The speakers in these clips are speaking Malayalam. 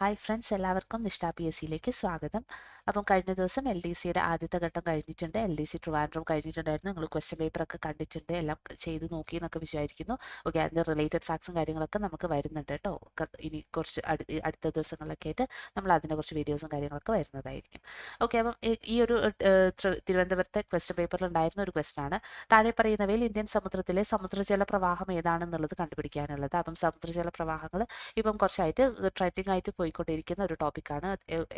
ഹായ് ഫ്രണ്ട്സ് എല്ലാവർക്കും നിഷ്ഠ പി എസ് സിയിലേക്ക് സ്വാഗതം. അപ്പം കഴിഞ്ഞ ദിവസം എൽ ഡി സിയുടെ ആദ്യത്തെ ഘട്ടം കഴിഞ്ഞിട്ടുണ്ട്. എൽ ഡി സി ട്രിവാൻഡ്രം കഴിഞ്ഞിട്ടുണ്ടായിരുന്നു. നിങ്ങൾ ക്വസ്റ്റ്യൻ പേപ്പറൊക്കെ കണ്ടിട്ടുണ്ട്. എല്ലാം ചെയ്ത് നോക്കി എന്നൊക്കെ വിചാരിക്കുന്നു. ഓക്കെ അതിന്റെ റിലേറ്റഡ് ഫാക്ട്സും കാര്യങ്ങളൊക്കെ നമുക്ക് വരുന്നുണ്ട് കേട്ടോ. ഇനി കുറച്ച് അടുത്ത ദിവസങ്ങളിലൊക്കെ ആയിട്ട് നമ്മൾ അതിനെ കുറച്ച് വീഡിയോസും കാര്യങ്ങളൊക്കെ വരുന്നതായിരിക്കും. ഓക്കെ അപ്പം ഈ- ഒരു തിരുവനന്തപുരത്തെ ക്വസ്റ്റ്യൻ പേപ്പറിൽ ഉണ്ടായിരുന്ന ഒരു ക്വസ്റ്റൻ ആണ്. താഴെ പറയുന്നവയിൽ ഇന്ത്യൻ സമുദ്രത്തിലെ സമുദ്രജല പ്രവാഹം ഏതാണെന്നുള്ളത് കണ്ടുപിടിക്കാനുള്ളത്. അപ്പം സമുദ്രജല പ്രവാഹങ്ങൾ ഇപ്പം കുറച്ചായിട്ട് ട്രെൻഡിങ് ആയിട്ട് പോയിക്കൊണ്ടിരിക്കുന്ന ഒരു ടോപ്പിക്കാണ്.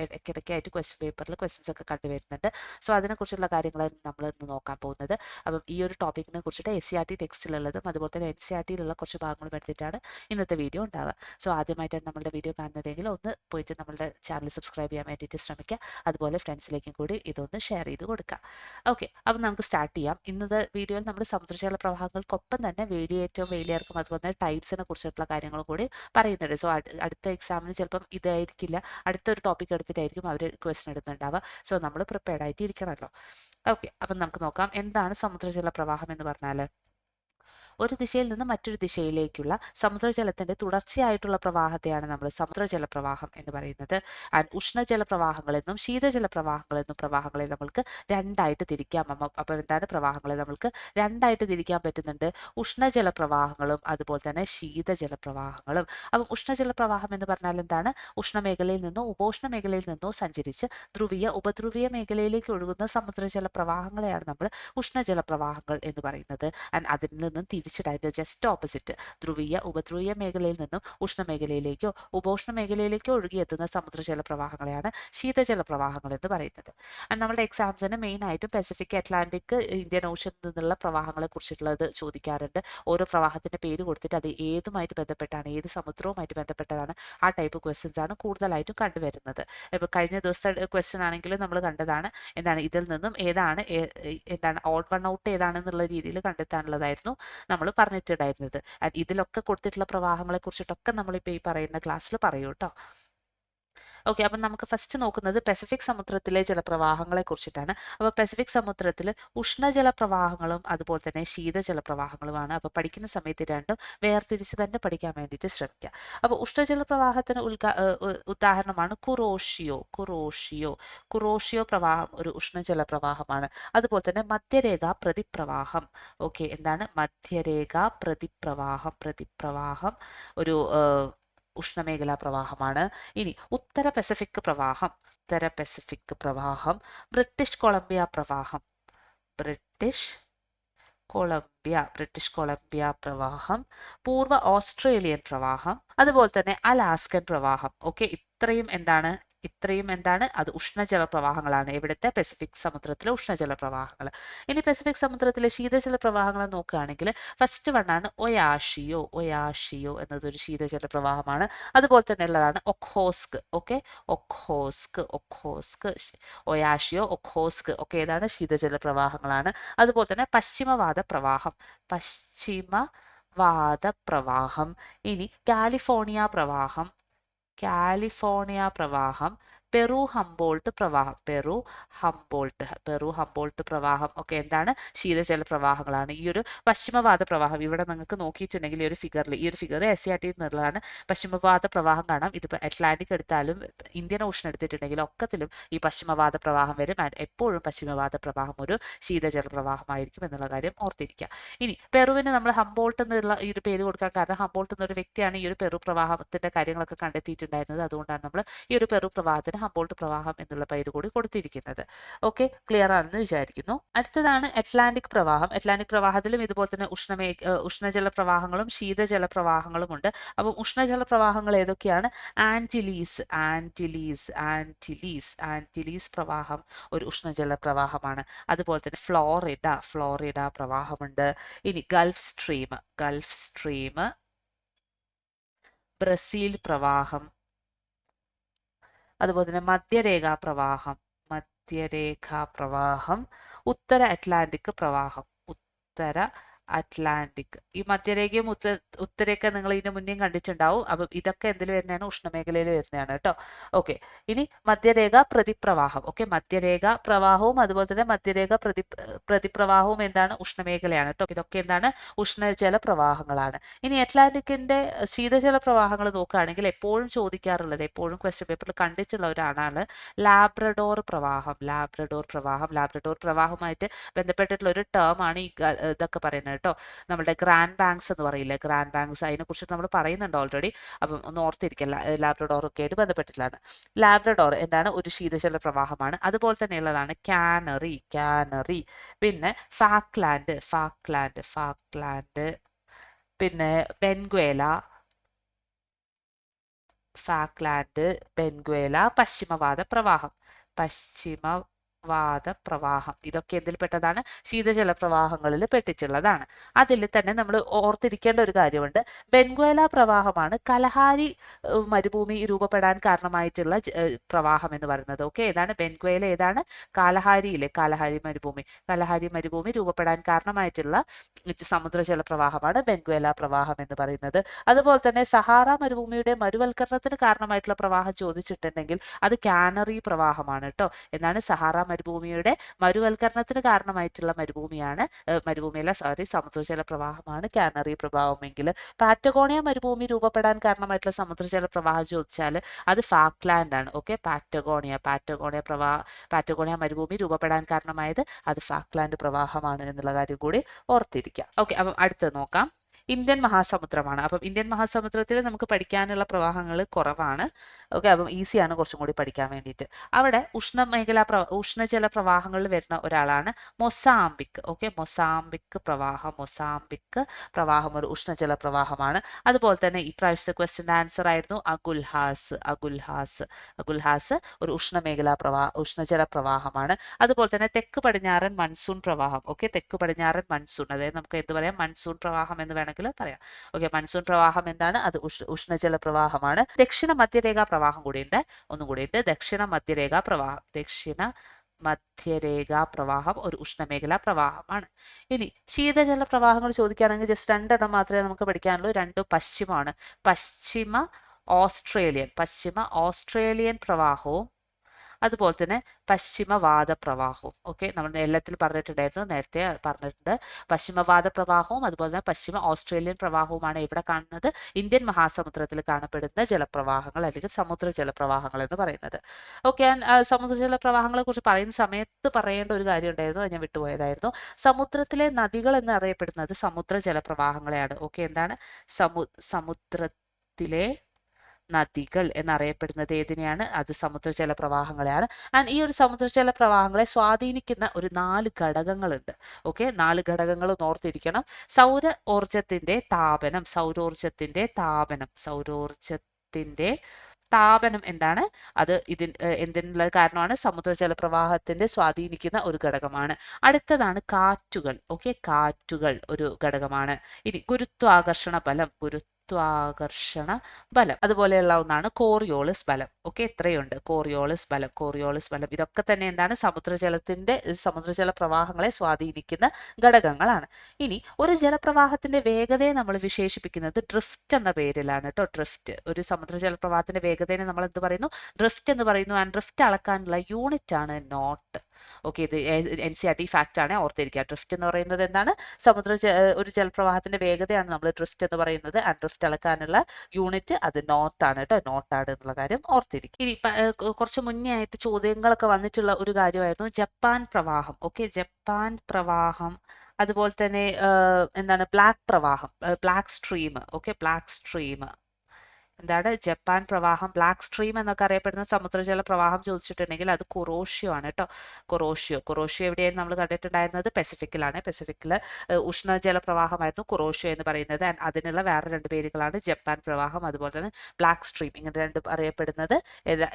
ഇടയ്ക്കിടയ്ക്കായിട്ട് ക്വസ്റ്റ്യൻ പേപ്പറിൽ ക്വസ്റ്റ്യൻസ് ഒക്കെ കണ്ടുവരുന്നുണ്ട്. സോ അതിനെക്കുറിച്ചുള്ള കാര്യങ്ങളാണ് നമ്മൾ ഇന്ന് നോക്കാൻ പോകുന്നത്. അപ്പം ഈ ഒരു ടോപ്പിക്കിനെ കുറിച്ചിട്ട് എസ് സി ആർ ടി ടെക്സ്റ്റിലുള്ളതും അതുപോലെ തന്നെ എൻ സി ആർ ടിയിലുള്ള കുറച്ച് ഭാഗങ്ങളും എടുത്തിട്ടാണ് ഇന്നത്തെ വീഡിയോ ഉണ്ടാവുക. സോ ആദ്യമായിട്ടാണ് നമ്മളുടെ വീഡിയോ കാണുന്നതെങ്കിൽ ഒന്ന് പോയിട്ട് നമ്മളുടെ ചാനൽ സബ്സ്ക്രൈബ് ചെയ്യാൻ വേണ്ടിയിട്ട് ശ്രമിക്കുക. അതുപോലെ ഫ്രണ്ട്സിലേക്കും കൂടി ഇതൊന്ന് ഷെയർ ചെയ്ത് കൊടുക്കുക. ഓക്കെ അപ്പം നമുക്ക് സ്റ്റാർട്ട് ചെയ്യാം. ഇന്നത്തെ വീഡിയോയിൽ നമ്മൾ സമുദ്രജല പ്രവാഹങ്ങൾക്കൊപ്പം തന്നെ വേലിയേറ്റവും വേലിയേർക്കും അതുപോലെ തന്നെ ടൈപ്സിനെ കുറിച്ചിട്ടുള്ള കാര്യങ്ങളും കൂടി പറയുന്നുണ്ട്. സോ അടുത്ത എക്സാമിന് ചിലപ്പം ഇതായിരിക്കില്ല. അടുത്തൊരു ടോപ്പിക് എടുത്തിട്ടായിരിക്കും അവർ ക്വസ്റ്റൻ എടുത്തിട്ടുണ്ടാവുക സോ നമ്മൾ പ്രിപ്പയർഡ് ആയിട്ട് ഇരിക്കണമല്ലോ ഓക്കെ അപ്പം നമുക്ക് നോക്കാം. എന്താണ് സമുദ്രജല പ്രവാഹം എന്ന് പറഞ്ഞാൽ ഒരു ദിശയിൽ നിന്ന് മറ്റൊരു ദിശയിലേക്കുള്ള സമുദ്രജലത്തിന്റെ തുടർച്ചയായിട്ടുള്ള പ്രവാഹത്തെയാണ് നമ്മൾ സമുദ്രജല പ്രവാഹം എന്ന് പറയുന്നത്. ആൻഡ് ഉഷ്ണജല പ്രവാഹങ്ങളെന്നും ശീതജല പ്രവാഹങ്ങളെന്നും പ്രവാഹങ്ങളെ നമ്മൾക്ക് രണ്ടായിട്ട് തിരിക്കാം. അപ്പോൾ എന്താണ് പ്രവാഹങ്ങളെ നമ്മൾക്ക് രണ്ടായിട്ട് തിരിക്കാൻ പറ്റുന്നുണ്ട്? ഉഷ്ണജല പ്രവാഹങ്ങളും അതുപോലെ തന്നെ ശീതജല പ്രവാഹങ്ങളും അപ്പം ഉഷ്ണജല പ്രവാഹം എന്ന് പറഞ്ഞാൽ എന്താണ്? ഉഷ്ണമേഖലയിൽ നിന്നോ ഉപോഷ്ണ മേഖലയിൽ നിന്നോ സഞ്ചരിച്ച് ധ്രുവീയ ഉപധ്രുവീയ മേഖലയിലേക്ക് ഒഴുകുന്ന സമുദ്രജല പ്രവാഹങ്ങളെയാണ് നമ്മൾ ഉഷ്ണജല പ്രവാഹങ്ങൾ എന്ന് പറയുന്നത്. ആൻഡ് അതിൽ നിന്നും തിരിച്ചിടാൻ ജസ്റ്റ് ഓപ്പോസിറ്റ്. ധ്രുവീയ ഉപധ്രുവീയ മേഖലയിൽ നിന്നും ഉഷ്ണമേഖലയിലേക്കോ ഉപോഷ്ണ മേഖലയിലേക്കോ ഒഴുകിയെത്തുന്ന സമുദ്രജല പ്രവാഹങ്ങളെയാണ് ശീതജല പ്രവാഹങ്ങൾ എന്ന് പറയുന്നത് നമ്മുടെ എക്സാംസിന് മെയിൻ ആയിട്ടും പസഫിക് അറ്റ്ലാന്റിക് ഇന്ത്യൻ ഓഷ്യനിൽ നിന്നുള്ള പ്രവാഹങ്ങളെ കുറിച്ചിട്ടുള്ളത് ചോദിക്കാറുണ്ട്. ഓരോ പ്രവാഹത്തിന്റെ പേര് കൊടുത്തിട്ട് അത് ഏതുമായിട്ട് ബന്ധപ്പെട്ടാണ് ഏത് സമുദ്രവുമായിട്ട് ബന്ധപ്പെട്ടതാണ് ആ ടൈപ്പ് ക്വസ്റ്റ്യൻസ് ആണ് കൂടുതലായിട്ടും കണ്ടുവരുന്നത്. ഇപ്പോൾ കഴിഞ്ഞ ദിവസത്തെ ക്വസ്റ്റ്യൻ ആണെങ്കിലും നമ്മൾ കണ്ടതാണ് എന്താണ് ഇതിൽ നിന്നും ഏതാണ് എന്താണ് ഓട്ട് വൺ ഔട്ട് ഏതാണെന്നുള്ള രീതിയിൽ കണ്ടെത്താനുള്ളതായിരുന്നു. നമ്മൾ പറഞ്ഞിട്ടുണ്ടായിരുന്നത്. ആൻഡ് ഇതിലൊക്കെ കൊടുത്തിട്ടുള്ള പ്രവാഹങ്ങളെ കുറിച്ചിട്ടൊക്കെ നമ്മളിപ്പോൾ ഈ പറയുന്ന ക്ലാസ്സിൽ പറയൂ കേട്ടോ ഓക്കെ അപ്പം നമുക്ക് ഫസ്റ്റ് നോക്കുന്നത് പസഫിക് സമുദ്രത്തിലെ ജലപ്രവാഹങ്ങളെ കുറിച്ചിട്ടാണ്. അപ്പോൾ പസഫിക് സമുദ്രത്തിൽ ഉഷ്ണജലപ്രവാഹങ്ങളും അതുപോലെ തന്നെ ശീതജല പ്രവാഹങ്ങളുമാണ് അപ്പോൾ പഠിക്കുന്ന സമയത്ത് രണ്ടും വേർതിരിച്ച് തന്നെ പഠിക്കാൻ വേണ്ടിയിട്ട് ശ്രമിക്കുക. അപ്പോൾ ഉഷ്ണജലപ്രവാഹത്തിന് ഉ- ഉദാഹരണമാണ് കുറോഷിയോ. കുറോഷിയോ. കുറോഷിയോ പ്രവാഹം ഒരു ഉഷ്ണജല പ്രവാഹമാണ് അതുപോലെ തന്നെ മധ്യരേഖ പ്രതിപ്രവാഹം. ഓക്കെ എന്താണ്? മധ്യരേഖ പ്രതിപ്രവാഹം. പ്രതിപ്രവാഹം ഒരു ഉഷ്ണമേഖലാ പ്രവാഹമാണ് ഇനി ഉത്തര പസഫിക് പ്രവാഹം. ഉത്തര പസഫിക് പ്രവാഹം. ബ്രിട്ടീഷ് കൊളംബിയ പ്രവാഹം. ബ്രിട്ടീഷ് കൊളംബിയ ബ്രിട്ടീഷ് കൊളംബിയ പ്രവാഹം. പൂർവ ഓസ്ട്രേലിയൻ പ്രവാഹം. അതുപോലെ തന്നെ അലാസ്കൻ പ്രവാഹം. ഓക്കെ ഇത്രയും എന്താണ് ഇത്രയും എന്താണ്? അത് ഉഷ്ണജല പ്രവാഹങ്ങളാണ് ഇവിടുത്തെ പെസിഫിക് സമുദ്രത്തിലെ ഉഷ്ണജല പ്രവാഹങ്ങൾ ഇനി പെസിഫിക് സമുദ്രത്തിലെ ശീതജല പ്രവാഹങ്ങൾ നോക്കുകയാണെങ്കിൽ ഫസ്റ്റ് വൺ ആണ് ഒയാഷിയോ. ഒയാഷിയോ എന്നതൊരു ശീതജല പ്രവാഹമാണ് അതുപോലെ തന്നെ ഉള്ളതാണ് ഒഖോസ്ക്. ഓക്കെ ഒഖോസ്ക് ഒഖോസ്ക് ഒയാഷിയോ ഒഖോസ്ക് ഒക്കെ ഏതാണ്? ശീതജല പ്രവാഹങ്ങളാണ് അതുപോലെ തന്നെ പശ്ചിമവാദ പ്രവാഹം പശ്ചിമവാദ പ്രവാഹം ഇനി കാലിഫോർണിയ പ്രവാഹം കാലിഫോർണിയ പ്രവാഹം പെറു ഹംബോൾട്ട് പ്രവാഹം. പെറു ഹംബോൾട്ട് പെറു ഹംബോൾട്ട് പ്രവാഹം ഒക്കെ എന്താണ്? ശീതജല പ്രവാഹങ്ങളാണ്. ഈ ഒരു പശ്ചിമവാദ പ്രവാഹം ഇവിടെ നിങ്ങൾക്ക് നോക്കിയിട്ടുണ്ടെങ്കിൽ ഈ ഒരു ഫിഗറിൽ ഈ ഒരു figure S C R T എന്നുള്ളതാണ് പശ്ചിമവാദ പ്രവാഹം കാണാം. ഇതിപ്പോൾ അറ്റ്ലാന്റിക് എടുത്താലും ഇന്ത്യൻ ഓഷൻ എടുത്തിട്ടുണ്ടെങ്കിൽ ഒക്കത്തിലും ഈ പശ്ചിമവാദ പ്രവാഹം വരും. എപ്പോഴും പശ്ചിമവാദ പ്രവാഹം ഒരു ശീതജല പ്രവാഹമായിരിക്കും എന്നുള്ള കാര്യം ഓർത്തിരിക്കുക ഇനി പെറുവിന് നമ്മൾ ഹംബോൾട്ട് എന്നുള്ള ഈ ഒരു പേര് കൊടുക്കാൻ കാരണം ഹംബോൾട്ട് എന്നൊരു വ്യക്തിയാണ് ഈ ഒരു പെറു പ്രവാഹത്തിന്റെ കാര്യങ്ങളൊക്കെ കണ്ടെത്തിയിട്ടുണ്ടായിരുന്നത്. അതുകൊണ്ടാണ് നമ്മൾ ഈ ഒരു പെറു പ്രവാഹത്തിന് ഹംബോൾട്ട് പ്രവാഹം എന്നുള്ള പേര് കൂടി കൊടുത്തിരിക്കുന്നത്. ഓക്കെ ക്ലിയർ ആണെന്ന് വിചാരിക്കുന്നു. അടുത്തതാണ് അറ്റ്ലാന്റിക് പ്രവാഹം. അറ്റ്ലാന്റിക് പ്രവാഹത്തിലും ഇതുപോലെ തന്നെ ഉഷ്ണമേ ഉഷ്ണജല പ്രവാഹങ്ങളും ശീതജല പ്രവാഹങ്ങളും ഉണ്ട് അപ്പം ഉഷ്ണജല പ്രവാഹങ്ങൾ ഏതൊക്കെയാണ്? ആന്റിലീസ് ആന്റിലീസ് ആന്റിലീസ് ആന്റിലീസ് പ്രവാഹം ഒരു ഉഷ്ണജല പ്രവാഹമാണ് അതുപോലെ തന്നെ ഫ്ലോറിഡ ഫ്ലോറിഡ പ്രവാഹമുണ്ട്. ഇനി gulf stream gulf stream Brazil പ്രവാഹം അതുപോലെ തന്നെ മധ്യരേഖാ പ്രവാഹം മധ്യരേഖാ പ്രവാഹം ഉത്തര അറ്റ്ലാന്റിക് പ്രവാഹം ഉത്തര അറ്റ്ലാന്റിക്. ഈ മധ്യരേഖയും ഉത്തര ഉത്തരയൊക്കെ നിങ്ങൾ ഇതിന് മുന്നേ കണ്ടിട്ടുണ്ടാവും. അപ്പം ഇതൊക്കെ എന്തിൽ വരുന്നതാണ്? ഉഷ്ണമേഖലയിൽ വരുന്നതാണ് കേട്ടോ. ഓക്കെ. ഇനി മധ്യരേഖ പ്രതിപ്രവാഹം. ഓക്കെ. മധ്യരേഖ പ്രവാഹവും അതുപോലെ തന്നെ മധ്യരേഖ പ്രതി പ്രതിപ്രവാഹവും എന്താണ്? ഉഷ്ണമേഖലയാണ് കേട്ടോ. ഇതൊക്കെ എന്താണ്? ഉഷ്ണജല പ്രവാഹങ്ങളാണ്. ഇനി അറ്റ്ലാന്റിക്കിന്റെ ശീതജല പ്രവാഹങ്ങൾ നോക്കുകയാണെങ്കിൽ എപ്പോഴും ചോദിക്കാറുള്ളത് എപ്പോഴും ക്വസ്റ്റ്യൻ പേപ്പറിൽ കണ്ടിട്ടുള്ള ഒരാളാണ് ലാബ്രഡോർ പ്രവാഹം. ലാബ്രഡോർ പ്രവാഹം. ലാബ്രഡോർ പ്രവാഹവുമായിട്ട് ബന്ധപ്പെട്ടിട്ടുള്ള ഒരു ടേം ആണ് ഈ ഇതൊക്കെ പറയുന്നത് കേട്ടോ. നമ്മുടെ ഗ്രാൻഡ് ബാങ്ക്സ് എന്ന് പറയില്ലേ? ഗ്രാൻഡ് ബാങ്ക്സ് അതിനെക്കുറിച്ച് നമ്മൾ പറയുന്നുണ്ട് ഓൾറെഡി അപ്പം ഒന്ന് ഓർത്തിരിക്കില്ല ലാബ്രഡോർ ഒക്കെ ആയിട്ട് ബന്ധപ്പെട്ടിട്ടുള്ളതാണ് ലാബ്രഡോർ എന്താണ്? ഒരു ശീതജല പ്രവാഹമാണ്. അതുപോലെ തന്നെയുള്ളതാണ് കാനറി കാനറി പിന്നെ ഫാക്ലാൻഡ് ഫാക്ലാൻഡ് ഫാക്ലാൻഡ് പിന്നെ ബെൻഗ്വേല ഫാക്ലാൻഡ് ബെൻഗ്വേല പശ്ചിമവാദ പ്രവാഹം. പശ്ചിമവാദ പ്രവാഹം ഇതൊക്കെ എന്തിൽ പെട്ടതാണ്? ശീതജല പ്രവാഹങ്ങളിൽ പെട്ടിട്ടുള്ളതാണ്. അതിൽ തന്നെ നമ്മൾ ഓർത്തിരിക്കേണ്ട ഒരു കാര്യമുണ്ട്. ബെൻഗുവേല പ്രവാഹമാണ് കലഹാരി മരുഭൂമി രൂപപ്പെടാൻ കാരണമായിട്ടുള്ള പ്രവാഹം എന്ന് പറയുന്നത്. ഓക്കെ? ഏതാണ്? ബെൻഗുവേല ഏതാണ്? കാലഹാരിയിലെ കാലഹാരി മരുഭൂമി. കലഹാരി മരുഭൂമി രൂപപ്പെടാൻ കാരണമായിട്ടുള്ള സമുദ്രജല പ്രവാഹമാണ് ബെൻഗ്വേല പ്രവാഹം എന്ന് പറയുന്നത്. അതുപോലെ തന്നെ സഹാറ മരുഭൂമിയുടെ മരുവൽക്കരണത്തിന് കാരണമായിട്ടുള്ള പ്രവാഹം ചോദിച്ചിട്ടുണ്ടെങ്കിൽ അത് കാനറി പ്രവാഹമാണ് കേട്ടോ. എന്നാണ് സഹാറ മരുഭൂമിയുടെ മരുവൽക്കരണത്തിന് കാരണമായിട്ടുള്ള മരുഭൂമിയാണ്. മരുഭൂമിയല്ല സോറി സമുദ്രജല പ്രവാഹമാണ് കാനറി പ്രവാഹമെങ്കിൽ പാറ്റഗോണിയ മരുഭൂമി രൂപപ്പെടാൻ കാരണമായിട്ടുള്ള സമുദ്രജല പ്രവാഹം ചോദിച്ചാൽ അത് ഫാക്ലാൻഡ് ആണ്. Okay Patagonia. പാറ്റഗോണിയ പ്രവാഹ പാറ്റഗോണിയ മരുഭൂമി രൂപപ്പെടാൻ കാരണമായത് അത് ഫാക്ലാൻഡ് പ്രവാഹമാണ് എന്നുള്ള കാര്യം കൂടി ഓർത്തിരിക്കാം. ഓക്കെ അപ്പം അടുത്തത് നോക്കാം. ഇന്ത്യൻ മഹാസമുദ്രമാണ്. അപ്പം ഇന്ത്യൻ മഹാസമുദ്രത്തിൽ നമുക്ക് പഠിക്കാനുള്ള പ്രവാഹങ്ങൾ കുറവാണ്. ഓക്കെ അപ്പം ഈസിയാണ് കുറച്ചും കൂടി പഠിക്കാൻ വേണ്ടിയിട്ട്. അവിടെ ഉഷ്ണമേഖലാ പ്ര ഉഷ്ണജല പ്രവാഹങ്ങളിൽ വരുന്ന ഒരാളാണ് മൊസാംബിക്. ഓക്കെ മൊസാംബിക് പ്രവാഹം മൊസാംബിക് പ്രവാഹം ഒരു ഉഷ്ണജല പ്രവാഹമാണ്. അതുപോലെ തന്നെ ഈ പ്രാവശ്യത്തെ ക്വസ്റ്റ്യൻ ആൻസർ ആയിരുന്നു അഗുൽഹാസ്. അഗുൽഹാസ് അഗുൽഹാസ് ഒരു ഉഷ്ണമേഖലാ പ്രവാ ഉഷ്ണജല പ്രവാഹമാണ്. അതുപോലെ തന്നെ തെക്ക് പടിഞ്ഞാറൻ മൺസൂൺ പ്രവാഹം. ഓക്കെ തെക്ക് പടിഞ്ഞാറൻ മൺസൂൺ അതായത് നമുക്ക് എന്ത് പറയാം? മൺസൂൺ പ്രവാഹം എന്ന് വേണമെങ്കിൽ പറയാം. ഓക്കെ മൺസൂൺ പ്രവാഹം എന്താണ്? അത് ഉഷ് ഉഷ്ണജല പ്രവാഹമാണ്. ദക്ഷിണ മധ്യരേഖാ പ്രവാഹം കൂടിയുണ്ട് ഒന്നും കൂടിയുണ്ട് ദക്ഷിണ മധ്യരേഖാ പ്രവാഹം ദക്ഷിണ മധ്യരേഖാ പ്രവാഹം ഒരു ഉഷ്ണമേഖലാ പ്രവാഹമാണ്. ഇനി ശീതജല പ്രവാഹങ്ങൾ ചോദിക്കുകയാണെങ്കിൽ ജസ്റ്റ് രണ്ടെണ്ണം മാത്രമേ നമുക്ക് പഠിക്കാനുള്ളൂ. രണ്ടും പശ്ചിമമാണ്. പശ്ചിമ ഓസ്ട്രേലിയൻ പശ്ചിമ ഓസ്ട്രേലിയൻ പ്രവാഹവും അതുപോലെ തന്നെ പശ്ചിമവാദ പ്രവാഹവും ഓക്കെ നമ്മൾ എല്ലാത്തിൽ പറഞ്ഞിട്ടുണ്ടായിരുന്നു നേരത്തെ പറഞ്ഞിട്ടുണ്ട്. പശ്ചിമവാദ പ്രവാഹവും അതുപോലെ തന്നെ പശ്ചിമ ഓസ്ട്രേലിയൻ പ്രവാഹവുമാണ് ഇവിടെ കാണുന്നത്. ഇന്ത്യൻ മഹാസമുദ്രത്തിൽ കാണപ്പെടുന്ന ജലപ്രവാഹങ്ങൾ അല്ലെങ്കിൽ സമുദ്ര ജലപ്രവാഹങ്ങൾ എന്ന് പറയുന്നത്. ഓക്കെ സമുദ്ര ജലപ്രവാഹങ്ങളെ കുറിച്ച് പറയുന്ന സമയത്ത് പറയേണ്ട ഒരു കാര്യം ഉണ്ടായിരുന്നു ഞാൻ വിട്ടുപോയതായിരുന്നു. സമുദ്രത്തിലെ നദികൾ എന്നറിയപ്പെടുന്നത് സമുദ്ര ജലപ്രവാഹങ്ങളെയാണ് ഓക്കെ എന്താണ്? സമു സമുദ്രത്തിലെ നദികൾ എന്നറിയപ്പെടുന്നത് ഏതിനെയാണ്? അത് സമുദ്രജല പ്രവാഹങ്ങളെയാണ്. ആൻഡ് ഈ ഒരു സമുദ്രജല പ്രവാഹങ്ങളെ സ്വാധീനിക്കുന്ന ഒരു നാല് ഘടകങ്ങളുണ്ട്. ഓക്കെ നാല് ഘടകങ്ങൾ ഓർത്തിരിക്കണം. സൗര ഊർജത്തിന്റെ താപനം സൗരോർജത്തിന്റെ താപനം സൗരോർജത്തിന്റെ താപനം എന്താണ്? അത് ഇതിൻ എന്തിനുള്ള കാരണമാണ്? സമുദ്രജല പ്രവാഹത്തിന്റെ സ്വാധീനിക്കുന്ന ഒരു ഘടകമാണ്. അടുത്തതാണ് കാറ്റുകൾ. ഓക്കെ കാറ്റുകൾ ഒരു ഘടകമാണ്. ഇനി ഗുരുത്വാകർഷണ ബലം ഗുരുത്വാകർഷണ ബലം. അതുപോലെയുള്ള ഒന്നാണ് കോറിയോളിസ് ബലം. ഓക്കെ എത്രയുണ്ട് കോറിയോളിസ് ബലം കോറിയോളിസ് ബലം. ഇതൊക്കെ തന്നെ എന്താണ്? സമുദ്രജലത്തിന്റെ സമുദ്രജല പ്രവാഹങ്ങളെ സ്വാധീനിക്കുന്ന ഘടകങ്ങളാണ്. ഇനി ഒരു ജലപ്രവാഹത്തിന്റെ വേഗതയെ നമ്മൾ വിശേഷിപ്പിക്കുന്നത് ഡ്രിഫ്റ്റ് എന്ന പേരിലാണ് കേട്ടോ. ഡ്രിഫ്റ്റ്. ഒരു സമുദ്രജല പ്രവാഹത്തിന്റെ വേഗതയെ നമ്മൾ എന്ത് പറയുന്നു? ഡ്രിഫ്റ്റ് എന്ന് പറയുന്നു. ആൻഡ് ഡ്രിഫ്റ്റ് അളക്കാനുള്ള യൂണിറ്റ് ആണ് നോട്ട്. ഓക്കെ ഇത് N C R T fact ആണ് ഓർത്തിരിക്കുക. ഡ്രിഫ്റ്റ് എന്ന് പറയുന്നത് എന്താണ്? സമുദ്ര ഒരു ജലപ്രവാഹത്തിന്റെ വേഗതയാണ് നമ്മൾ ഡ്രിഫ്റ്റ് എന്ന് പറയുന്നത്. ആ ഡ്രിഫ്റ്റ് അളക്കാനുള്ള യൂണിറ്റ് അത് നോട്ടാണ് കേട്ടോ നോട്ടാണ് എന്നുള്ള കാര്യം ഓർത്തിരിക്കും ഇനി കുറച്ച് മുന്നേ ആയിട്ട് ചോദ്യങ്ങളൊക്കെ വന്നിട്ടുള്ള ഒരു കാര്യമായിരുന്നു ജപ്പാൻ പ്രവാഹം. ഓക്കെ ജപ്പാൻ പ്രവാഹം അതുപോലെ തന്നെ എന്താണ് ബ്ലാക്ക് പ്രവാഹം black stream okay black stream. എന്താണ് ജപ്പാൻ പ്രവാഹം ബ്ലാക്ക് സ്ട്രീം എന്നൊക്കെ അറിയപ്പെടുന്ന സമുദ്രജല പ്രവാഹം ചോദിച്ചിട്ടുണ്ടെങ്കിൽ അത് കൊറോഷ്യോ ആണ് കേട്ടോ. കൊറോഷ്യോ. കൊറോഷ്യോ എവിടെയാണ് നമ്മൾ കണ്ടിട്ടുണ്ടായിരുന്നത്? പെസിഫിക്കിലാണ്. പെസിഫിക്കിൽ ഉഷ്ണജല പ്രവാഹമായിരുന്നു കൊറോഷ്യോ എന്ന് പറയുന്നത്. ആൻഡ് അതിനുള്ള വേറെ രണ്ട് പേരുകളാണ് ജപ്പാൻ പ്രവാഹം അതുപോലെ തന്നെ ബ്ലാക്ക് സ്ട്രീം ഇങ്ങനെ രണ്ടും അറിയപ്പെടുന്നത്.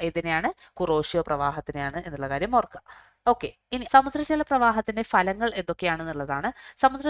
ഇതിനെയാണ് കൊറോഷ്യോ പ്രവാഹത്തിനെയാണ് എന്നുള്ള കാര്യം ഓർക്കുക. ഓക്കെ ഇനി സമുദ്രജല പ്രവാഹത്തിന്റെ ഫലങ്ങൾ എന്തൊക്കെയാണെന്നുള്ളതാണ്. സമുദ്ര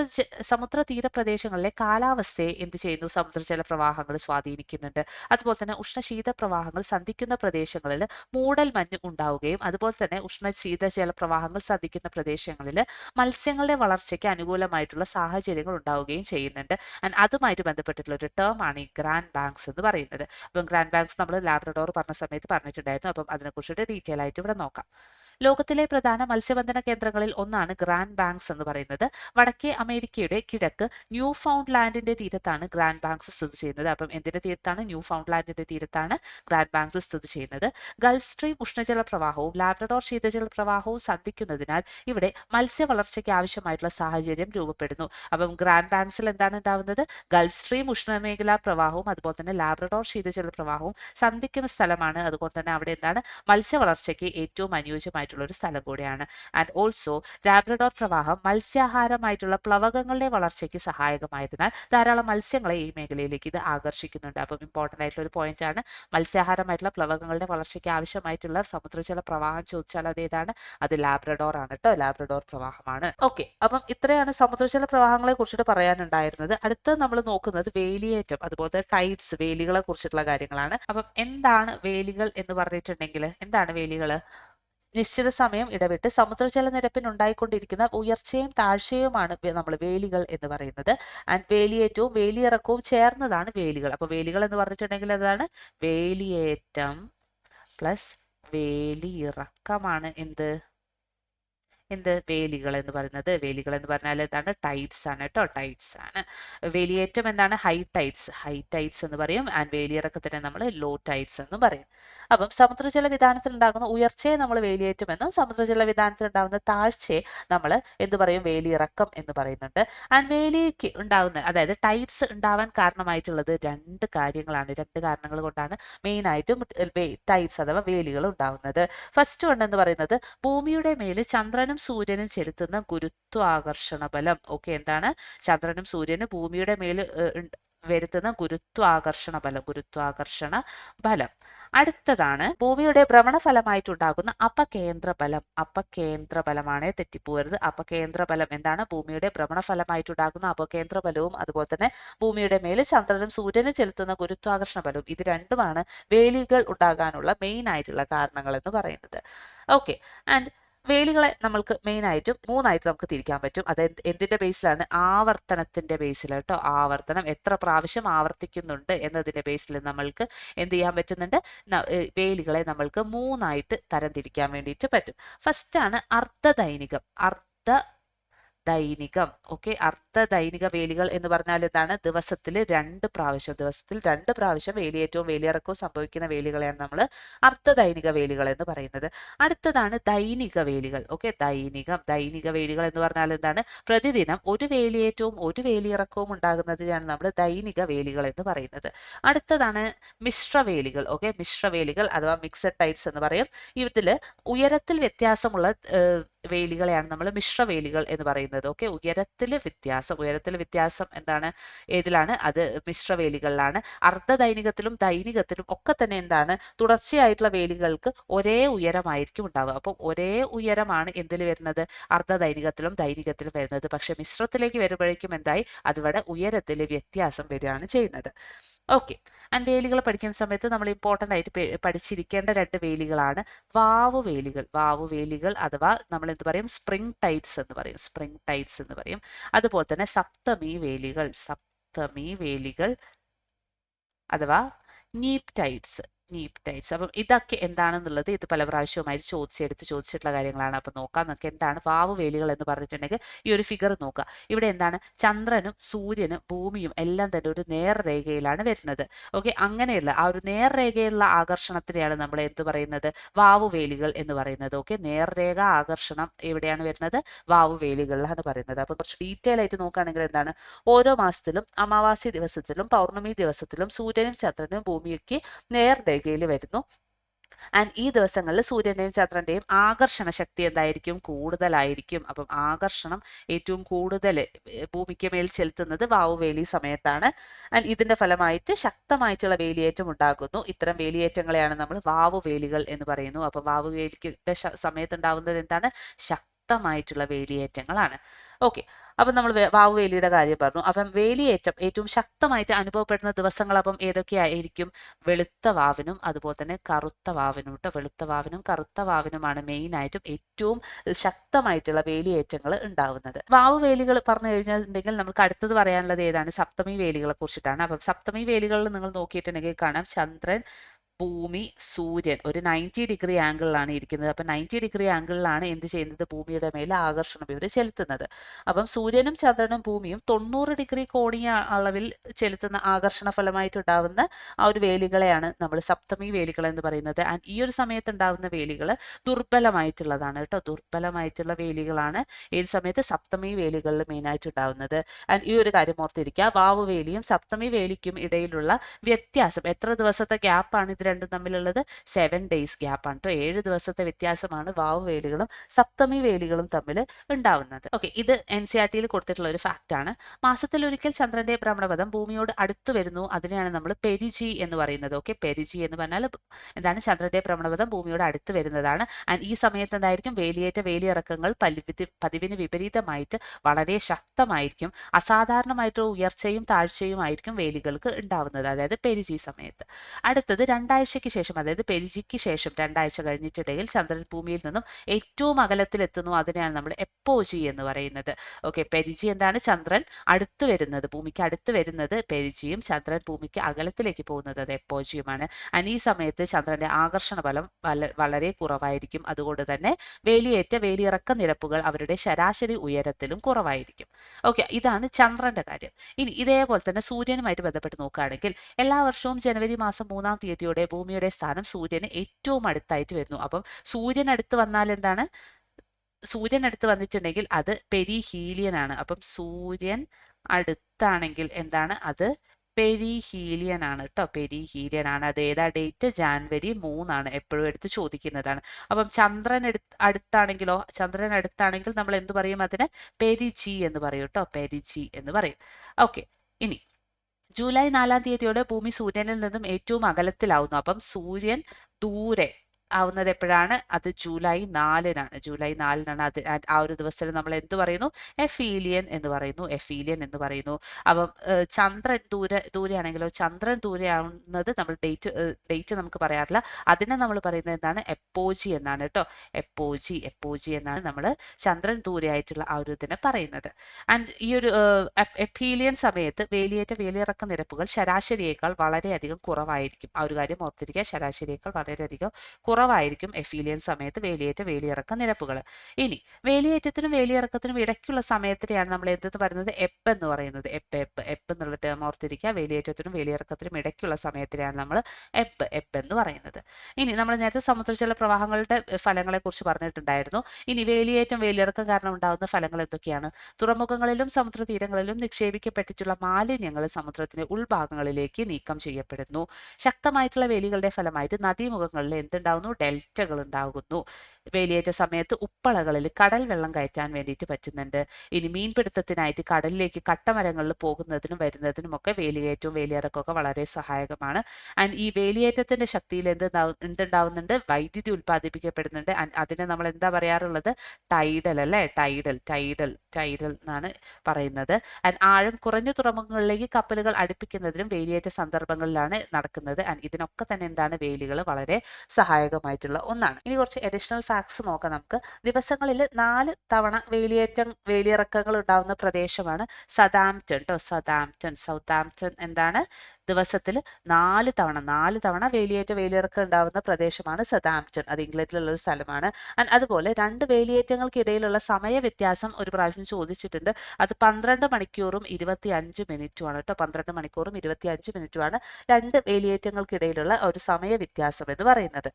സമുദ്ര തീരപ്രദേശങ്ങളിലെ കാലാവസ്ഥയെ എന്ത് ചെയ്യുന്നു? സമുദ്രജല പ്രവാഹങ്ങൾ സ്വാധീനിക്കുന്നുണ്ട്. അതുപോലെ തന്നെ ഉഷ്ണശീത പ്രവാഹങ്ങൾ സന്ധിക്കുന്ന പ്രദേശങ്ങളിൽ മൂടൽ മഞ്ഞ് ഉണ്ടാവുകയും അതുപോലെ തന്നെ ഉഷ്ണശീത ജല പ്രവാഹങ്ങൾ സന്ധിക്കുന്ന പ്രദേശങ്ങളിൽ മത്സ്യങ്ങളുടെ വളർച്ചയ്ക്ക് അനുകൂലമായിട്ടുള്ള സാഹചര്യങ്ങൾ ഉണ്ടാവുകയും ചെയ്യുന്നുണ്ട്. ആൻഡ് അതുമായിട്ട് ബന്ധപ്പെട്ടിട്ടുള്ള ഒരു ടേം ആണ് ഈ ഗ്രാൻഡ് ബാങ്ക്സ് എന്ന് പറയുന്നത്. അപ്പം ഗ്രാൻഡ് ബാങ്ക്സ് നമ്മൾ ലാബ്രഡോർ പറഞ്ഞ സമയത്ത് പറഞ്ഞിട്ടുണ്ടായിരുന്നു. അപ്പം അതിനെക്കുറിച്ചിട്ട് ഡീറ്റെയിൽ ആയിട്ട് ഇവിടെ നോക്കാം. ലോകത്തിലെ പ്രധാന മത്സ്യബന്ധന കേന്ദ്രങ്ങളിൽ ഒന്നാണ് ഗ്രാൻഡ് ബാങ്ക്സ് എന്ന് പറയുന്നത്. വടക്കേ അമേരിക്കയുടെ കിഴക്ക് ന്യൂ ഫൗണ്ട് ലാൻഡിന്റെ തീരത്താണ് ഗ്രാൻഡ് ബാങ്ക്സ് സ്ഥിതി ചെയ്യുന്നത്. അപ്പം എന്തിന്റെ തീരത്താണ്? ന്യൂ ഫൗണ്ട് ലാൻഡിന്റെ തീരത്താണ് ഗ്രാൻഡ് ബാങ്ക്സ് സ്ഥിതി ചെയ്യുന്നത്. ഗൾഫ് സ്ട്രീം ഉഷ്ണജല പ്രവാഹവും ലാബ്രഡോർ ശീതജല പ്രവാഹവും സന്ധിക്കുന്നതിനാൽ ഇവിടെ മത്സ്യ വളർച്ചയ്ക്ക് ആവശ്യമായിട്ടുള്ള സാഹചര്യം രൂപപ്പെടുന്നു. അപ്പം ഗ്രാൻഡ് ബാങ്ക്സിൽ എന്താണ് ഉണ്ടാവുന്നത്? ഗൾഫ് സ്ട്രീം ഉഷ്ണമേഖലാ പ്രവാഹവും അതുപോലെ തന്നെ ലാബ്രഡോർ ശീതജല പ്രവാഹവും സന്ധിക്കുന്ന സ്ഥലമാണ്. അതുകൊണ്ട് തന്നെ അവിടെ എന്താണ്? മത്സ്യ വളർച്ചയ്ക്ക് ഏറ്റവും അനുയോജ്യമായിട്ടുള്ള ഒരു സ്ഥലം കൂടിയാണ്. ആൻഡ് ഓൾസോ ലാബ്രഡോർ പ്രവാഹം മത്സ്യാഹാരമായിട്ടുള്ള പ്ലവകങ്ങളുടെ വളർച്ചയ്ക്ക് സഹായകമായതിനാൽ ധാരാളം മത്സ്യങ്ങളെ ഈ മേഖലയിലേക്ക് ഇത് ആകർഷിക്കുന്നുണ്ട്. അപ്പം ഇമ്പോർട്ടന്റ് ആയിട്ടുള്ള ഒരു പോയിന്റ് ആണ്. മത്സ്യാഹാരമായിട്ടുള്ള പ്ലവകങ്ങളുടെ വളർച്ചയ്ക്ക് ആവശ്യമായിട്ടുള്ള സമുദ്രജല പ്രവാഹം ചോദിച്ചാൽ അത് ഏതാണ്? അത് ലാബ്രഡോർ ആണ് കേട്ടോ ലാബ്രഡോർ പ്രവാഹമാണ്. ഓക്കെ അപ്പം ഇത്രയാണ് സമുദ്രജല പ്രവാഹങ്ങളെ കുറിച്ചിട്ട് പറയാനുണ്ടായിരുന്നത്. അടുത്ത നമ്മൾ നോക്കുന്നത് വേലിയേറ്റം അതുപോലെ ടൈഡ്സ് വേലികളെ കുറിച്ചിട്ടുള്ള കാര്യങ്ങളാണ്. അപ്പം എന്താണ് വേലികൾ എന്ന് പറഞ്ഞിട്ടുണ്ടെങ്കിൽ എന്താണ് വേലികൾ നിശ്ചിത സമയം ഇടവിട്ട് സമുദ്രജല നിരപ്പിനുണ്ടായിക്കൊണ്ടിരിക്കുന്ന ഉയർച്ചയും താഴ്ചയുമാണ് നമ്മൾ വേലികൾ എന്ന് പറയുന്നത്. ആൻഡ് വേലിയേറ്റവും വേലിയിറക്കവും ചേർന്നതാണ് വേലികൾ. അപ്പോൾ വേലികൾ എന്ന് പറഞ്ഞിട്ടുണ്ടെങ്കിൽ അതാണ് വേലിയേറ്റം പ്ലസ് വേലിയിറക്കമാണ് എന്ത്? എന്ത്? വേലികൾ എന്ന് പറയുന്നത്. വേലികൾ എന്ന് പറഞ്ഞാൽ എന്താണ്? ടൈറ്റ്സ് ആണ് കേട്ടോ ടൈറ്റ്സ് ആണ്. വേലിയേറ്റം എന്താണ്? ഹൈ ടൈറ്റ്സ് ഹൈ ടൈറ്റ്സ് എന്ന് പറയും. ആൻഡ് വേലിയിറക്കത്തിനെ നമ്മൾ ലോ ടൈറ്റ്സ് എന്ന് പറയും. അപ്പം സമുദ്രജല വിധാനത്തിൽ ഉണ്ടാകുന്ന ഉയർച്ചയെ നമ്മൾ വേലിയേറ്റം എന്നും സമുദ്രജല വിധാനത്തിൽ ഉണ്ടാകുന്ന താഴ്ചയെ നമ്മൾ എന്ത് പറയും? വേലിയിറക്കം എന്ന് പറയുന്നുണ്ട്. ആൻഡ് വേലിക്ക് ഉണ്ടാകുന്ന അതായത് ടൈറ്റ്സ് ഉണ്ടാവാൻ കാരണമായിട്ടുള്ളത് രണ്ട് കാര്യങ്ങളാണ്. രണ്ട് കാരണങ്ങൾ കൊണ്ടാണ് മെയിനായിട്ടും ടൈറ്റ്സ് അഥവാ വേലികൾ ഉണ്ടാകുന്നത് ഫസ്റ്റ് വൺ എന്ന് പറയുന്നത് ഭൂമിയുടെ മേൽ ചന്ദ്രനും സൂര്യനും ചെലുത്തുന്ന ഗുരുത്വാകർഷണ ബലം. ഓക്കെ എന്താണ്? ചന്ദ്രനും സൂര്യനും ഭൂമിയുടെ മേൽ വരുത്തുന്ന ഗുരുത്വാകർഷണ ബലം ഗുരുത്വാകർഷണ ബലം. അടുത്തതാണ് ഭൂമിയുടെ ഭ്രമണഫലമായിട്ടുണ്ടാകുന്ന അപകേന്ദ്ര ബലം. അപകേന്ദ്ര ബലമാണ് തെറ്റിപ്പോരുത് അപകേന്ദ്ര ബലം എന്താണ്? ഭൂമിയുടെ ഭ്രമണഫലമായിട്ടുണ്ടാകുന്ന അപകേന്ദ്ര ബലവും അതുപോലെ തന്നെ ഭൂമിയുടെ മേൽ ചന്ദ്രനും സൂര്യനും ചെലുത്തുന്ന ഗുരുത്വാകർഷണ ബലവും. ഇത് രണ്ടുമാണ് വേലികൾ ഉണ്ടാകാനുള്ള മെയിൻ ആയിട്ടുള്ള കാരണങ്ങൾ എന്ന് പറയുന്നത്. ഓക്കെ ആൻഡ് വേലികളെ നമ്മൾക്ക് മെയിനായിട്ടും മൂന്നായിട്ട് നമുക്ക് തിരിക്കാൻ പറ്റും. അത് എന്തിന്റെ ബേസിലാണ് ആവർത്തനത്തിന്റെ ബേസിൽ കേട്ടോ. ആവർത്തനം. എത്ര പ്രാവശ്യം ആവർത്തിക്കുന്നുണ്ട് എന്നതിന്റെ ബേസിൽ നമ്മൾക്ക് എന്ത് ചെയ്യാൻ പറ്റുന്നുണ്ട്? വേലികളെ നമ്മൾക്ക് മൂന്നായിട്ട് തരം തരംതിരിക്കാൻ വേണ്ടിയിട്ട് പറ്റും. ഫസ്റ്റ് ആണ് അർദ്ധദൈനികം. അർദ്ധ ദൈനികം. ഓക്കെ? അർത്ഥ ദൈനിക വേലികൾ എന്ന് പറഞ്ഞാൽ എന്താണ്? ദിവസത്തിൽ രണ്ട് പ്രാവശ്യം ദിവസത്തിൽ രണ്ട് പ്രാവശ്യം വേലിയേറ്റവും വേലിയിറക്കവും സംഭവിക്കുന്ന വേലികളെയാണ് നമ്മൾ അർത്ഥ ദൈനിക വേലികൾ എന്ന് പറയുന്നത്. അടുത്തതാണ് ദൈനിക വേലികൾ. ഓക്കെ? ദൈനികം. ദൈനിക വേലികൾ എന്ന് പറഞ്ഞാൽ എന്താണ്? പ്രതിദിനം ഒരു വേലിയേറ്റവും ഒരു വേലിയിറക്കവും ഉണ്ടാകുന്നതിനാണ് നമ്മൾ ദൈനിക വേലികൾ എന്ന് പറയുന്നത്. അടുത്തതാണ് മിശ്രവേലികൾ ഓക്കെ? മിശ്രവേലികൾ അഥവാ മിക്സഡ് ടൈപ്സ് എന്ന് പറയും. ഇതിൽ ഉയരത്തിൽ വ്യത്യാസമുള്ള വേലികളെയാണ് നമ്മൾ മിശ്രവേലികൾ എന്ന് പറയുന്നത്. ഓക്കെ ഉയരത്തിൽ വ്യത്യാസം ഉയരത്തിൽ വ്യത്യാസം എന്താണ്? ഏതിലാണ്? അത് മിശ്രവേലികളിലാണ് അർദ്ധദൈനികത്തിലും ദൈനികത്തിലും ഒക്കെ തന്നെ എന്താണ്? തുടർച്ചയായിട്ടുള്ള വേലികൾക്ക് ഒരേ ഉയരമായിരിക്കും ഉണ്ടാവുക. അപ്പം ഒരേ ഉയരമാണ് എന്തിൽ വരുന്നത്? അർദ്ധദൈനികത്തിലും ദൈനികത്തിലും വരുന്നത്. പക്ഷെ മിശ്രത്തിലേക്ക് വരുമ്പോഴേക്കും എന്തായി? അതിവിടെ ഉയരത്തിൽ വ്യത്യാസം വരികയാണ് ചെയ്യുന്നത്. ഓക്കെ ആൻഡ് പഠിക്കുന്ന സമയത്ത് നമ്മൾ ഇമ്പോർട്ടന്റ് ആയിട്ട് പഠിച്ചിരിക്കേണ്ട രണ്ട് വേലികളാണ്. വാവ് വേലികൾ. വാവ് വേലികൾ അഥവാ നമ്മൾ എന്ത് പറയും? സ്പ്രിംഗ് ടൈറ്റ്സ് എന്ന് പറയും. സ്പ്രിംഗ് ടൈറ്റ്സ് എന്ന് പറയും. അതുപോലെ തന്നെ സപ്തമി വേലികൾ. സപ്തമി വേലികൾ അഥവാ നീപ് ടൈറ്റ്സ് നീപ് ടൈറ്റ്സ് അപ്പം ഇതൊക്കെ എന്താണെന്നുള്ളത് ഇത് പല പ്രാവശ്യവുമായി ചോദിച്ചെടുത്ത് ചോദിച്ചിട്ടുള്ള കാര്യങ്ങളാണ്. അപ്പം നോക്കാം. നമുക്ക് എന്താണ് വാവ് വേലികൾ എന്ന് പറഞ്ഞിട്ടുണ്ടെങ്കിൽ ഈ ഒരു ഫിഗർ നോക്കുക. ഇവിടെ എന്താണ്? ചന്ദ്രനും സൂര്യനും ഭൂമിയും എല്ലാം തന്നെ ഒരു നേർരേഖയിലാണ് വരുന്നത്. ഓക്കെ അങ്ങനെയുള്ള ആ ഒരു നേർരേഖയുള്ള ആകർഷണത്തിനെയാണ് നമ്മൾ എന്ത് പറയുന്നത്? വാവ് വേലികൾ എന്ന് പറയുന്നത്. ഓക്കെ നേർരേഖ ആകർഷണം എവിടെയാണ് വരുന്നത്? വാവു വേലികളിലാണ് പറയുന്നത്. അപ്പം കുറച്ച് ഡീറ്റെയിൽ ആയിട്ട് നോക്കുകയാണെങ്കിൽ എന്താണ്? ഓരോ മാസത്തിലും അമാവാസി ദിവസത്തിലും പൗർണമി ദിവസത്തിലും സൂര്യനും ചന്ദ്രനും ഭൂമിക്ക് നേർരേഖയിൽ വരുന്നു. ആൻഡ് ഈ ദിവസങ്ങളിൽ സൂര്യന്റെയും ചന്ദ്രന്റെയും ആകർഷണ ശക്തി എന്തായിരിക്കും? കൂടുതലായിരിക്കും. അപ്പം ആകർഷണം ഏറ്റവും കൂടുതൽ ഭൂമിക്ക് മേൽ ചെലുത്തുന്നത് വാവുവേലി സമയത്താണ്. ആൻഡ് ഇതിന്റെ ഫലമായിട്ട് ശക്തമായിട്ടുള്ള വേലിയേറ്റം ഉണ്ടാകുന്നു. ഇത്തരം വേലിയേറ്റങ്ങളെയാണ് നമ്മൾ വാവുവേലികൾ എന്ന് പറയുന്നു. അപ്പം വാവുവേലിയുടെ സമയത്ത് ഉണ്ടാകുന്നത് എന്താണ്? ശക്തമായിട്ടുള്ള വേലിയേറ്റങ്ങളാണ്. ഓക്കെ അപ്പം നമ്മൾ വാവുവേലിയുടെ കാര്യം പറഞ്ഞു. അപ്പം വേലിയേറ്റം ഏറ്റവും ശക്തമായിട്ട് അനുഭവപ്പെടുന്ന ദിവസങ്ങൾ അപ്പം ഏതൊക്കെയായിരിക്കും വെളുത്ത വാവിനും അതുപോലെ തന്നെ കറുത്ത വാവിനും കേട്ടോ വെളുത്ത വാവിനും കറുത്ത വാവിനുമാണ് മെയിനായിട്ടും ഏറ്റവും ശക്തമായിട്ടുള്ള വേലിയേറ്റങ്ങൾ ഉണ്ടാവുന്നത്. വാവ് വേലികൾ പറഞ്ഞു കഴിഞ്ഞിട്ടുണ്ടെങ്കിൽ നമുക്ക് അടുത്തത് പറയാനുള്ളത് ഏതാണ്? സപ്തമി വേലികളെ കുറിച്ചിട്ടാണ്. അപ്പം സപ്തമി വേലികളിൽ നിങ്ങൾ നോക്കിയിട്ടുണ്ടെങ്കിൽ കാണാം. ചന്ദ്രൻ ഭൂമി സൂര്യൻ. ഒരു നയന്റി ഡിഗ്രി ആംഗിളിലാണ് ഇരിക്കുന്നത്. അപ്പം നയന്റി ഡിഗ്രി ആംഗിളിലാണ് എന്ത് ചെയ്യുന്നത്? ഭൂമിയുടെ മേലെ ആകർഷണം ഇവർ ചെലുത്തുന്നത്. അപ്പം സൂര്യനും ചന്ദ്രനും ഭൂമിയും തൊണ്ണൂറ് ഡിഗ്രി കോണീയ അളവിൽ ചെലുത്തുന്ന ആകർഷണ ഫലമായിട്ടുണ്ടാകുന്ന ആ ഒരു വേലികളെയാണ് നമ്മൾ സപ്തമി വേലികൾ എന്ന് പറയുന്നത്. ആൻഡ് ഈ ഒരു സമയത്ത് ഉണ്ടാകുന്ന വേലികൾ ദുർബലമായിട്ടുള്ളതാണ് കേട്ടോ. ദുർബലമായിട്ടുള്ള വേലികളാണ് ഏത് സമയത്ത് സപ്തമി വേലികളിൽ മെയിനായിട്ട് ഉണ്ടാകുന്നത്. ആൻഡ് ഈ ഒരു കാര്യം ഓർത്തിരിക്കുക. വാവ് വേലിയും സപ്തമി വേലിക്കും ഇടയിലുള്ള വ്യത്യാസം. എത്ര ദിവസത്തെ ഗ്യാപ്പാണ് ഇത് രണ്ടും തമ്മിലുള്ളത് സെവൻ ഡേയ്സ് ഗ്യാപ്പാണ് കേട്ടോ ഏഴ് ദിവസത്തെ വ്യത്യാസമാണ് വാവ് വേലികളും സപ്തമി വേലികളും തമ്മിൽ ഉണ്ടാവുന്നത്. ഓക്കെ ഇത് എൻ സി ആർ ടിയിൽ കൊടുത്തിട്ടുള്ള ഒരു ഫാക്റ്റാണ് മാസത്തിൽ ഒരിക്കൽ ചന്ദ്രന്റെ ഭ്രമണപഥം ഭൂമിയോട് അടുത്തു വരുന്നു. അതിനെയാണ് നമ്മൾ പെരിജി എന്ന് പറയുന്നത്. ഓക്കെ പെരിജി എന്ന് പറഞ്ഞാൽ എന്താണ്? ചന്ദ്രന്റെ ഭ്രമണപഥം ഭൂമിയോട് അടുത്ത് വരുന്നതാണ്. ആൻഡ് ഈ സമയത്ത് എന്തായിരിക്കും? വേലിയേറ്റ വേലിയിറക്കങ്ങൾ പതിവിന് വിപരീതമായിട്ട് വളരെ ശക്തമായിരിക്കും. അസാധാരണമായിട്ടുള്ള ഉയർച്ചയും താഴ്ചയും ആയിരിക്കും വേലികൾക്ക് ഉണ്ടാവുന്നത്. അതായത് പെരിജി സമയത്ത്. അടുത്തത് രണ്ടാഴ്ചയ്ക്ക് ശേഷം അതായത് പെരിജിക്ക് ശേഷം രണ്ടാഴ്ച കഴിഞ്ഞിട്ടിടയിൽ ചന്ദ്രൻ ഭൂമിയിൽ നിന്നും ഏറ്റവും അകലത്തിലെത്തുന്നു. അതിനെയാണ് നമ്മൾ എപ്പോജി എന്ന് പറയുന്നത്. ഓക്കെ പെരിജി എന്താണ്? ചന്ദ്രൻ അടുത്ത് വരുന്നത്. ഭൂമിക്ക് അടുത്ത് വരുന്നത് പെരിജിയും ചന്ദ്രൻ ഭൂമിക്ക് അകലത്തിലേക്ക് പോകുന്നത് അത് എപ്പോജിയുമാണ്. അനി ഈ സമയത്ത് ചന്ദ്രന്റെ ആകർഷണ ബലം വളരെ കുറവായിരിക്കും. അതുകൊണ്ട് തന്നെ വേലിയേറ്റ വേലിയിറക്ക നിരപ്പുകൾ അവരുടെ ശരാശരി ഉയരത്തിലും കുറവായിരിക്കും. ഓക്കെ ഇതാണ് ചന്ദ്രന്റെ കാര്യം. ഇനി ഇതേപോലെ തന്നെ സൂര്യനുമായിട്ട് ബന്ധപ്പെട്ട് നോക്കുകയാണെങ്കിൽ എല്ലാ വർഷവും ജനുവരി മാസം മൂന്നാം തീയതിയോടെ ഭൂമിയുടെ സ്ഥാനം സൂര്യന് ഏറ്റവും അടുത്തായിട്ട് വരുന്നു. അപ്പം സൂര്യൻ അടുത്ത് വന്നാൽ എന്താണ്? സൂര്യൻ അടുത്ത് വന്നിട്ടുണ്ടെങ്കിൽ അത് പെരിഹീലിയൻ ആണ് അപ്പം സൂര്യൻ അടുത്താണെങ്കിൽ എന്താണ്? അത് പെരിഹീലിയൻ ആണ് കേട്ടോ പെരിഹീലിയൻ ആണ് അത് ഏതാ? ഡേറ്റ് ജാൻവരി മൂന്നാണ്. എപ്പോഴും എടുത്ത് ചോദിക്കുന്നതാണ്. അപ്പം ചന്ദ്രൻ അടുത്താണെങ്കിലോ? ചന്ദ്രൻ അടുത്താണെങ്കിൽ നമ്മൾ എന്ത് പറയും അതിന്? പെരിജി എന്ന് പറയും കേട്ടോ പെരിജി എന്ന് പറയും. ഓക്കെ. ഇനി ജൂലൈ നാലാം തീയതിയോടെ ഭൂമി സൂര്യനിൽ നിന്നും ഏറ്റവും അകലത്തിലാവുന്നു. അപ്പം സൂര്യൻ ദൂരെ ആവുന്നത് എപ്പോഴാണ് അത് ജൂലൈ നാലിനാണ്. ജൂലൈ നാലിനാണ് അത് ആ ഒരു ദിവസത്തിൽ നമ്മൾ എന്ത് പറയുന്നു? എഫീലിയൻ എന്ന് പറയുന്നു. എഫീലിയൻ എന്ന് പറയുന്നു. അപ്പം ചന്ദ്രൻ ദൂരെ ദൂരെയാണെങ്കിലോ ചന്ദ്രൻ ദൂരെയാവുന്നത് നമ്മൾ ഡേറ്റ് ഡേറ്റ് നമുക്ക് പറയാറില്ല. അതിനെ നമ്മൾ പറയുന്നത് എന്താണ്? എപ്പോജി എന്നാണ് കേട്ടോ. എപ്പോജി എപ്പോജി എന്നാണ് നമ്മൾ ചന്ദ്രൻ ദൂരെയായിട്ടുള്ള ആ ഒരു ഇതിനെ പറയുന്നത്. ആൻഡ് ഈ ഒരു എഫീലിയൻ സമയത്ത് വേലിയേറ്റ വേലിയിറക്ക നിരപ്പുകൾ ശരാശരിയേക്കാൾ വളരെയധികം കുറവായിരിക്കും. ആ ഒരു കാര്യം ഓർത്തിരിക്കുക. ശരാശരിയേക്കാൾ വളരെയധികം കുറവായിരിക്കും എഫീലിയൻ സമയത്ത് വേലിയേറ്റ വേലിയിറക്ക നിരപ്പുകൾ ഇനി വേലിയേറ്റത്തിനും വേലിയിറക്കത്തിനും ഇടയ്ക്കുള്ള സമയത്തിനെയാണ് നമ്മൾ എന്തെന്ന് പറയുന്നത്? എപ്പ് എന്ന് പറയുന്നത്. എപ്പ് എപ്പ്. എപ്പ് എന്നുള്ള ടേം ഓർത്തിരിക്കുക. വേലിയേറ്റത്തിനും വേലിയിറക്കത്തിനും ഇടയ്ക്കുള്ള സമയത്തിനെയാണ് നമ്മൾ എപ്പ് എപ്പ് എന്ന് പറയുന്നത്. ഇനി നമ്മൾ നേരത്തെ സമുദ്രജല പ്രവാഹങ്ങളുടെ ഫലങ്ങളെ കുറിച്ച് പറഞ്ഞിട്ടുണ്ടായിരുന്നു. ഇനി വേലിയേറ്റം വേലിയിറക്കം കാരണം ഉണ്ടാകുന്ന ഫലങ്ങൾ എന്തൊക്കെയാണ്? തുറമുഖങ്ങളിലും സമുദ്ര തീരങ്ങളിലും നിക്ഷേപിക്കപ്പെട്ടിട്ടുള്ള മാലിന്യങ്ങൾ സമുദ്രത്തിന്റെ ഉൾഭാഗങ്ങളിലേക്ക് നീക്കം ചെയ്യപ്പെടുന്നു. ശക്തമായിട്ടുള്ള വേലികളുടെ ഫലമായിട്ട് നദീമുഖങ്ങളിൽ എന്തുണ്ടാവുന്നു? ഡെൽറ്റകൾ ഉണ്ടാകുന്നു വേലിയേറ്റ സമയത്ത് ഉപ്പളകളിൽ കടൽ വെള്ളം കയറ്റാൻ വേണ്ടിയിട്ട് പറ്റുന്നുണ്ട്. ഇനി മീൻപിടുത്തത്തിനായിട്ട് കടലിലേക്ക് കട്ടമരങ്ങളിൽ പോകുന്നതിനും വരുന്നതിനും ഒക്കെ വേലിയേറ്റവും വേലിയിറക്കമൊക്കെ വളരെ സഹായകമാണ്. ആൻഡ് ഈ വേലിയേറ്റത്തിന്റെ ശക്തിയിൽ എന്ത് എന്തുണ്ടാവുന്നുണ്ട്? വൈദ്യുതി ഉൽപ്പാദിപ്പിക്കപ്പെടുന്നുണ്ട്. അതിനെ നമ്മൾ എന്താ പറയാറുള്ളത്? ടൈഡൽ അല്ലേ? ടൈഡൽ ടൈഡൽ ടൈഡൽ എന്നാണ് പറയുന്നത്. ആൻഡ് ആഴം കുറഞ്ഞ തുറമുഖങ്ങളിലേക്ക് കപ്പലുകൾ അടുപ്പിക്കുന്നതിനും വേലിയേറ്റ സന്ദർഭങ്ങളിലാണ് നടക്കുന്നത്. ആൻഡ് ഇതിനൊക്കെ തന്നെ എന്താണ്? വേലികൾ വളരെ സഹായകമായിട്ടുള്ള ഒന്നാണ്. ഇനി കുറച്ച് അഡീഷണൽ ഫാക്ട്സ് നോക്കാം നമുക്ക്. ദിവസങ്ങളിൽ നാല് തവണ വേലിയേറ്റം വേലിയിറക്കങ്ങൾ ഉണ്ടാകുന്ന പ്രദേശമാണ് സതാംപ്റ്റൺ കേട്ടോ സതാംപ്റ്റൺ സൗത്താംപ്റ്റൺ എന്താണ്? ദിവസത്തിൽ നാല് തവണ നാല് തവണ വേലിയേറ്റ വേലിയിറക്കം ഉണ്ടാകുന്ന പ്രദേശമാണ് സതാംപ്റ്റൺ. അത് ഇംഗ്ലണ്ടിലുള്ള ഒരു സ്ഥലമാണ്. ആൻഡ് അതുപോലെ രണ്ട് വേലിയേറ്റങ്ങൾക്കിടയിലുള്ള സമയ വ്യത്യാസം ഒരു പ്രാവശ്യം ചോദിച്ചിട്ടുണ്ട്. അത് പന്ത്രണ്ട് മണിക്കൂറും ഇരുപത്തി അഞ്ച് മിനിറ്റുമാണ് കേട്ടോ. പന്ത്രണ്ട് മണിക്കൂറും ഇരുപത്തി അഞ്ച് മിനിറ്റുമാണ് രണ്ട് വേലിയേറ്റങ്ങൾക്കിടയിലുള്ള ഒരു സമയ വ്യത്യാസം എന്ന് പറയുന്നത്.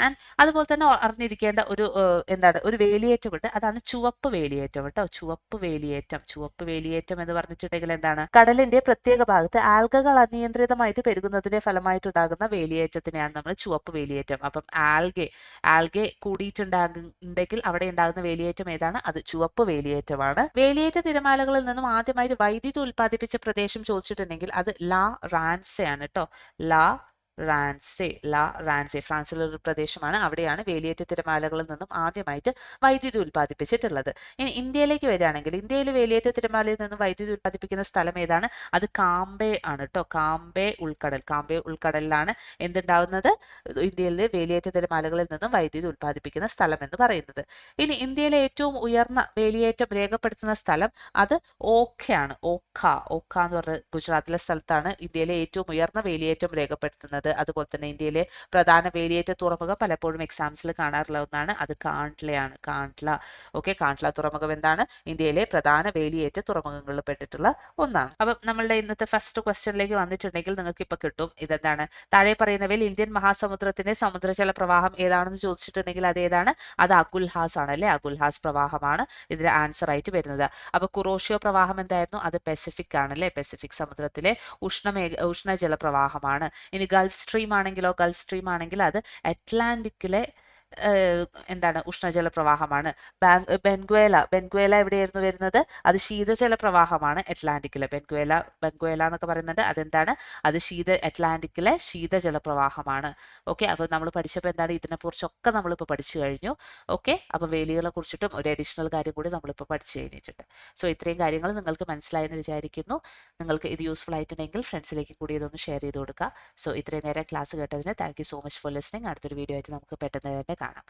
ആൻഡ് അതുപോലെ തന്നെ അറിഞ്ഞിരിക്കേണ്ട ഒരു എന്താണ് ഒരു വേലിയേറ്റമുണ്ട്. അതാണ് ചുവപ്പ് വേലിയേറ്റം കേട്ടോ. ചുവപ്പ് വേലിയേറ്റം. ചുവപ്പ് വേലിയേറ്റം എന്ന് പറഞ്ഞിട്ടുണ്ടെങ്കിൽ എന്താണ്? കടലിന്റെ പ്രത്യേക ഭാഗത്ത് ആൽഗകൾ അനിയന്ത്രിത അനിയന്ത്രിതമായിട്ട് പെരുകുന്നതിന്റെ ഫലമായിട്ടുണ്ടാകുന്ന വേലിയേറ്റത്തിനെയാണ് നമ്മൾ ചുവപ്പ് വേലിയേറ്റം. അപ്പം ആൽഗെ ആൽഗെ കൂടിയിട്ടുണ്ടാകുന്നുണ്ടെങ്കിൽ അവിടെ ഉണ്ടാകുന്ന വേലിയേറ്റം ഏതാണ്? അത് ചുവപ്പ് വേലിയേറ്റമാണ്. വേലിയേറ്റ തിരമാലകളിൽ നിന്നും ആദ്യമായിട്ട് വൈദ്യുതി ഉൽപ്പാദിപ്പിച്ച പ്രദേശം ചോദിച്ചിട്ടുണ്ടെങ്കിൽ അത് ലാ റാൻസയാണ് കേട്ടോ ലാ റാൻസെ ലാ റാൻസെ ഫ്രാൻസിലെ ഒരു പ്രദേശമാണ്. അവിടെയാണ് വേലിയേറ്റ തിരമാലകളിൽ നിന്നും ആദ്യമായിട്ട് വൈദ്യുതി ഉൽപ്പാദിപ്പിച്ചിട്ടുള്ളത്. ഇനി ഇന്ത്യയിലേക്ക് വരികയാണെങ്കിൽ ഇന്ത്യയിൽ വേലിയേറ്റ തിരമാലയിൽ നിന്നും വൈദ്യുതി ഉൽപ്പാദിപ്പിക്കുന്ന സ്ഥലം ഏതാണ്? അത് കാമ്പേ ആണ് കേട്ടോ കാമ്പേ ഉൾക്കടൽ. കാമ്പേ ഉൾക്കടലിലാണ് എന്തുണ്ടാവുന്നത്? ഇന്ത്യയിലെ വേലിയേറ്റ തിരമാലകളിൽ നിന്നും വൈദ്യുതി ഉൽപ്പാദിപ്പിക്കുന്ന സ്ഥലം എന്ന് പറയുന്നത്. ഇനി ഇന്ത്യയിലെ ഏറ്റവും ഉയർന്ന വേലിയേറ്റം രേഖപ്പെടുത്തുന്ന സ്ഥലം അത് ഓഖയാണ് ഓഖ. ഓഖ എന്ന് പറഞ്ഞ ഗുജറാത്തിലെ സ്ഥലത്താണ് ഇന്ത്യയിലെ ഏറ്റവും ഉയർന്ന വേലിയേറ്റം രേഖപ്പെടുത്തുന്നത്. അതുപോലെ തന്നെ ഇന്ത്യയിലെ പ്രധാന വേലിയേറ്റ തുറമുഖം പലപ്പോഴും എക്സാംസിൽ കാണാറുള്ള ഒന്നാണ് അത് കാൺട്ലയാണ് കാൺട്ല ഓക്കെ കാൺട്ല തുറമുഖം എന്താണ്? ഇന്ത്യയിലെ പ്രധാന വേലിയേറ്റ തുറമുഖങ്ങളിൽ പെട്ടിട്ടുള്ള ഒന്നാണ്. അപ്പം നമ്മളുടെ ഇന്നത്തെ ഫസ്റ്റ് ക്വസ്റ്റ്യനിലേക്ക് വന്നിട്ടുണ്ടെങ്കിൽ നിങ്ങൾക്ക് ഇപ്പൊ കിട്ടും. ഇതെന്താണ്? താഴെ പറയുന്നവയിൽ ഇന്ത്യൻ മഹാസമുദ്രത്തിന്റെ സമുദ്രജല പ്രവാഹം ഏതാണെന്ന് ചോദിച്ചിട്ടുണ്ടെങ്കിൽ അത് ഏതാണ്? അത് അഗുൽഹാസ് ആണ് അല്ലെ? അഗുൽഹാസ് പ്രവാഹമാണ് ഇതിന്റെ ആൻസർ ആയിട്ട് വരുന്നത്. അപ്പൊ കുറോഷ്യോ പ്രവാഹം എന്തായിരുന്നു? അത് പെസിഫിക് ആണ് അല്ലെ? പെസിഫിക് സമുദ്രത്തിലെ ഉഷ്ണമേ ഉഷ്ണജല പ്രവാഹമാണ് ഇനി ഗൾഫ് സ്ട്രീം ആണെങ്കിലോ ഗൾഫ് സ്ട്രീം ആണെങ്കിൽ അത് അറ്റ്ലാന്റിക്കിലെ എന്താണ് ഉഷ്ണജല പ്രവാഹമാണ് ബാങ്ക് ബെൻഗ്വേല ബെൻഗ്വേല എവിടെയായിരുന്നു വരുന്നത്? അത് ശീതജല പ്രവാഹമാണ് അറ്റ്ലാന്റിക്കിലെ. ബെൻഗ്വേല ബെൻഗ്വേല എന്നൊക്കെ പറയുന്നുണ്ട്. അതെന്താണ്? അത് ശീത അറ്റ്ലാന്റിക്കിലെ ശീതജല പ്രവാഹമാണ് ഓക്കെ അപ്പോൾ നമ്മൾ പഠിച്ചപ്പോൾ എന്താണ് ഇതിനെക്കുറിച്ചൊക്കെ നമ്മളിപ്പോൾ പഠിച്ചു കഴിഞ്ഞു. ഓക്കെ അപ്പോൾ വേലികളെ കുറിച്ചിട്ടും ഒരു അഡീഷണൽ കാര്യം കൂടി നമ്മളിപ്പോൾ പഠിച്ചു കഴിഞ്ഞിട്ടുണ്ട്. സോ ഇത്രയും കാര്യങ്ങൾ നിങ്ങൾക്ക് മനസ്സിലായെന്ന് വിചാരിക്കുന്നു. നിങ്ങൾക്ക് ഇത് യൂസ്ഫുൾ ആയിട്ടുണ്ടെങ്കിൽ ഫ്രണ്ട്സിലേക്ക് കൂടി ഇതൊന്ന് ഷെയർ ചെയ്ത് കൊടുക്കുക. സോ ഇത്രയും നേരം ക്ലാസ് കേട്ടതിന് thank so much for listening അടുത്തൊരു വീഡിയോ ആയിട്ട് നമുക്ക് പെട്ടെന്ന് തന്നെ കാണാം.